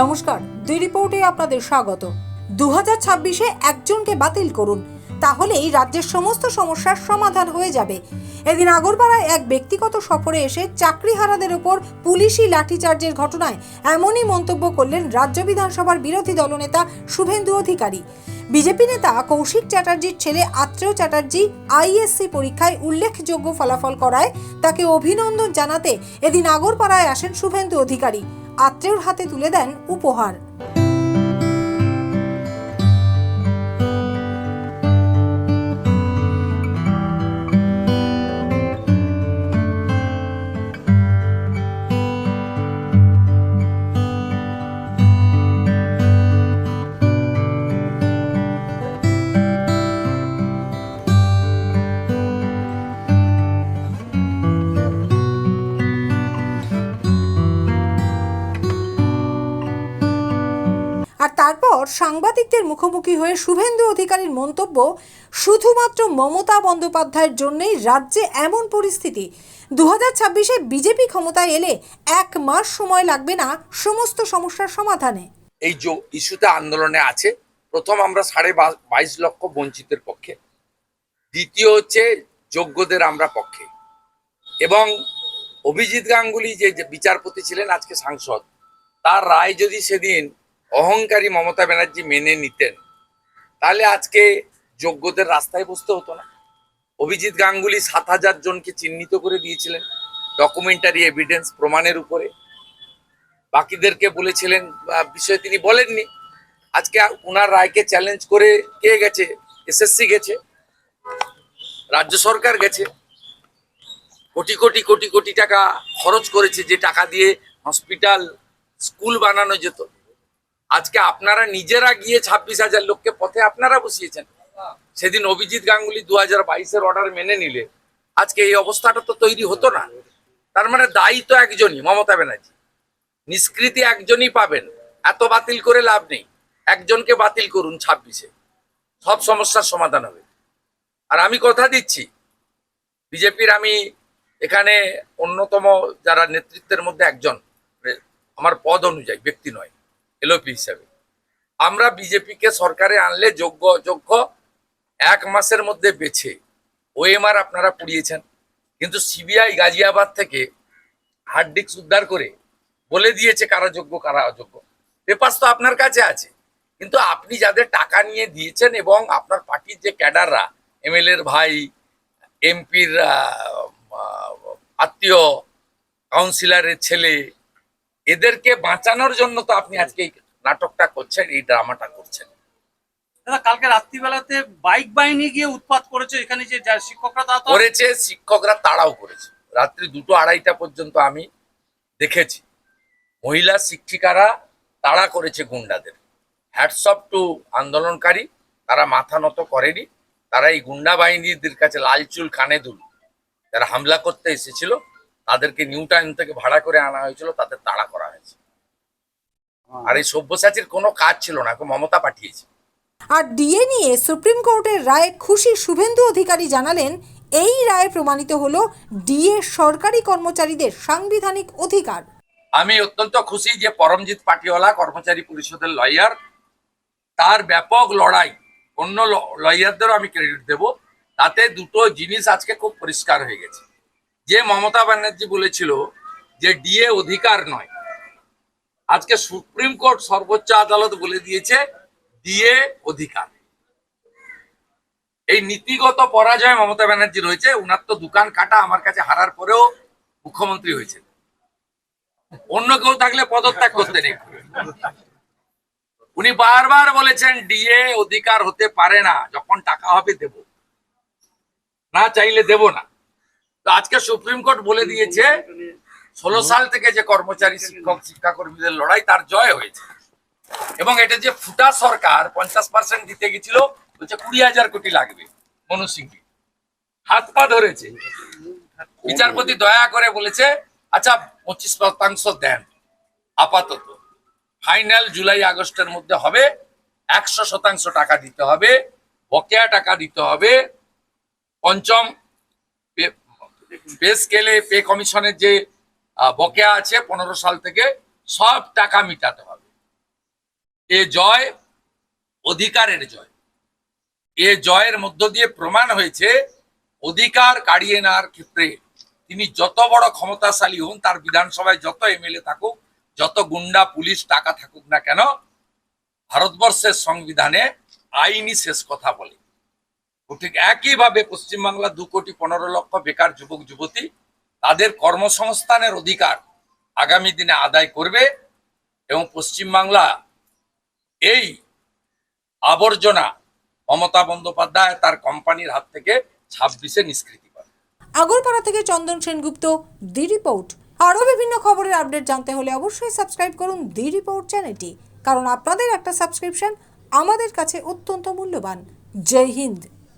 নমস্কার, দুই রিপোর্টে আপনাদের স্বাগত। দু হাজার ছাব্বিশে একজনকে বাতিল করুন, তাহলেই রাজ্যের সমস্ত সমস্যার সমাধান হয়ে যাবে। এদিন আগরপাড়ায় এক ব্যক্তিগত সফরে এসে চাকরিহারাদের ওপর পুলিশি লাঠিচার্জের ঘটনায় এমনই মন্তব্য করলেন রাজ্য বিধানসভার বিরোধী দলনেতা শুভেন্দু অধিকারী। বিজেপি নেতা কৌশিক চ্যাটার্জির ছেলে আত্রেয় চ্যাটার্জি আইএসসি পরীক্ষায় উল্লেখযোগ্য ফলাফল করায় তাকে অভিনন্দন জানাতে এদিন আগরপাড়ায় আসেন শুভেন্দু অধিকারী। আত্রেয়র হাতে তুলে দেন উপহার। তারপর সাংবাদিকদের মুখোমুখি হয়ে শুভেন্দু অধিকারীর মন্তব্য, শুধুমাত্র মমতা বন্দ্যোপাধ্যায়ের জন্যই রাজ্যে এমন পরিস্থিতি। দু হাজার ছাব্বিশে বিজেপি ক্ষমতায় এলে এক মাস সময় লাগবে না সমস্ত সমস্যার সমাধানে। এই যে ইস্যুতে আন্দোলনে আছে, প্রথম আমরা সাড়ে বাইশ লক্ষ বঞ্চিতের পক্ষে। দ্বিতীয় হচ্ছে যোগ্যদের আমরা পক্ষে। এবং অভিজিৎ গাঙ্গুলি যে যে বিচারপতি ছিলেন আজকে সাংসদ, তার রায় যদি সেদিন অহংকারী মমতা ব্যানার্জি মেনে নিতেন। তাহলে আজকে যোগ্যদের রাস্তায় বসতে হতো না। অভিজিৎ গাঙ্গুলি সাত হাজার জনকে চিহ্নিত করে দিয়েছিলেন ডকুমেন্টারি এভিডেন্স প্রমাণের উপরে। বাকিদেরকে বলেছিলেন বিষয়ে তিনি বলেননি। আজকে ওনার রায়কে চ্যালেঞ্জ করে কে গেছে? এসএসসি গেছে, রাজ্য সরকার গেছে। কোটি কোটি কোটি কোটি টাকা খরচ করেছে যে টাকা দিয়ে হসপিটাল স্কুল বানানো যেত। আজকে আপনারা নিজেরা গিয়ে ছাব্বিশ হাজার লোককে পথে আপনারা বসিয়েছেন। সেদিন অভিজিৎ গাঙ্গুলি দু হাজার বাইশের অর্ডার মেনে নিলে, আজকে এই অবস্থাটা তো তৈরি হতো না। তার মানে দায়ী তো একজনই, মমতা ব্যানার্জি। নিষ্কৃতি একজনই পাবেন, এত বাতিল করে লাভ নেই। একজনকে বাতিল করুন ছাব্বিশে, সব সমস্যার সমাধান হবে। আর আমি কথা দিচ্ছি, বিজেপির আমি এখানে অন্যতম যারা নেতৃত্বের মধ্যে একজন আমার পদ অনুযায়ী, ব্যক্তি নয়। এলওপি হিসাবে। আমরা বিজেপিকে সরকারে আনলে যোগ্য, অযোগ্য, এক মাসের মধ্যে বেছে। ওএমআর আপনারা পুড়িয়েছেন। কিন্তু সিবিআই গাজিয়াবাদ থেকে হার্ড ডিস্ক উদ্ধার করে বলে দিয়েছে কারা যোগ্য, কারা অযোগ্য। পেপার তো আপনার কাছে আছে। কিন্তু আপনি যাদের টাকা নিয়ে দিয়েছেন এবং আপনার পার্টির যে ক্যাডাররা, এমএলএর ভাই, এমপির আত্মীয়, কাউন্সিলরের ছেলে এদেরকে বাঁচানোর জন্য তো আপনি আজকে নাটকটা করছেন এই ড্রামাটা করছেন। দাদা কালকে রাত্রিবেলাতে বাইক বাহিনী গিয়ে উৎপাত করেছে এখানে যে শিক্ষকরা করেছে শিক্ষকরা তাড়াও করেছে। রাত্রি দুটো আড়াইটা পর্যন্ত আমি দেখেছি। মহিলা শিক্ষিকারা তাড়া করেছে গুন্ডাদের। হ্যাটসঅপ টু আন্দোলনকারী তারা মাথা নত করেনি। তারা এই গুন্ডা বাহিনীদের কাছে লাল চুল কানে দুল যারা হামলা করতে এসেছিল তাদেরকে নিউ টাইম থেকে ভাড়া করে আনা হয়েছিল তাদের তাড়া করা হয়েছে। আর এই সব্যসাচীর কোনো কাজ ছিল না মমতা পাঠিয়েছে। আর ডিএ নিয়ে সুপ্রিম কোর্টের রায়ে খুশি শুভেন্দু অধিকারী জানালেন এই রায়ে প্রমাণিত হলো ডিএ সরকারি কর্মচারীদের সাংবিধানিক অধিকার। আমি অত্যন্ত খুশি যে পরমজিৎ পাটিওয়ালা কর্মচারী পরিষদের লয়ার তার ব্যাপক লড়াই অন্য লয়ারদেরও আমি ক্রেডিট দেব তাতে দুটো জিনিস আজকে খুব পরিষ্কার হয়ে গেছে। মমতা ব্যানার্জি বলেছিল যে ডিএ অধিকার নয়। আজকে সুপ্রিম কোর্ট সর্বোচ্চ আদালত বলে দিয়েছে ডিএ অধিকার। এই নীতিগত পরাজয় মমতা ব্যানার্জি রয়েছে, উনার তো দোকান কাটা আমার কাছে হারার পরেও মুখ্যমন্ত্রী হয়েছে অন্য কেউ থাকলে পদত্যাগ করতে নেই। উনি বারবার বলেছেন, ডিএ অধিকার হতে পারে না, যখন টাকা হবে দেব। না চাইলে দেব না। তো আজকে সুপ্রিম কোর্ট বলে দিয়েছে, ষোলো সাল থেকে যে কর্মচারী শিক্ষক, শিক্ষাকর্মীদের লড়াই, তার জয় হয়েছে। এবং এটা যে ফুটা সরকার, পঞ্চাশ পার্সেন্ট দিতে গেছিল, বলছে কুড়ি হাজার কোটি লাগবে, মনু সিংকে। হাত পা ধরেছে। বিচারপতি দয়া করে বলেছে আচ্ছা পঁচিশ শতাংশ দেন, আপাতত। ফাইনাল জুলাই, আগস্টের মধ্যে হবে, একশো শতাংশ টাকা দিতে হবে, বকেয়া টাকা দিতে হবে, পঞ্চম পে স্কেলে পে কমিশনের যে বকেয়া আছে পনেরো সাল থেকে সব টাকা মিটাতে হবে। এ জয় অধিকারের জয়। এ জয়ের মধ্য দিয়ে প্রমাণ হয়েছে অধিকার কাড়িয়ে নেওয়ার ক্ষেত্রে তিনি যত বড় ক্ষমতাশালী হন, তার বিধানসভায় যত এমএলএ থাকুক, যত গুন্ডা, পুলিশ, টাকা থাকুক না কেন, ভারতবর্ষের সংবিধানে আইনি শেষ কথা বলে। ঠিক একইভাবে পশ্চিমবাংলা দু কোটি পনেরো লক্ষ বেকার যুবক, যুবতী, তাদের কর্মসংস্থানের অধিকার আগামী দিনে আদায় করবে এবং পশ্চিমবাংলা এই আবর্জনা মমতা বন্দ্যোপাধ্যায় তার কোম্পানির হাত থেকে ছাব্বিশে নিষ্কৃতি করে আগরপাড়া থেকে চন্দন সেনগুপ্ত, দি রিপোর্ট। আরও বিভিন্ন খবরের আপডেট জানতে হলে অবশ্যই সাবস্ক্রাইব করুন দি রিপোর্ট চ্যানেলটি, কারণ আপনাদের একটা সাবস্ক্রিপশন আমাদের কাছে অত্যন্ত মূল্যবান। জয় হিন্দ।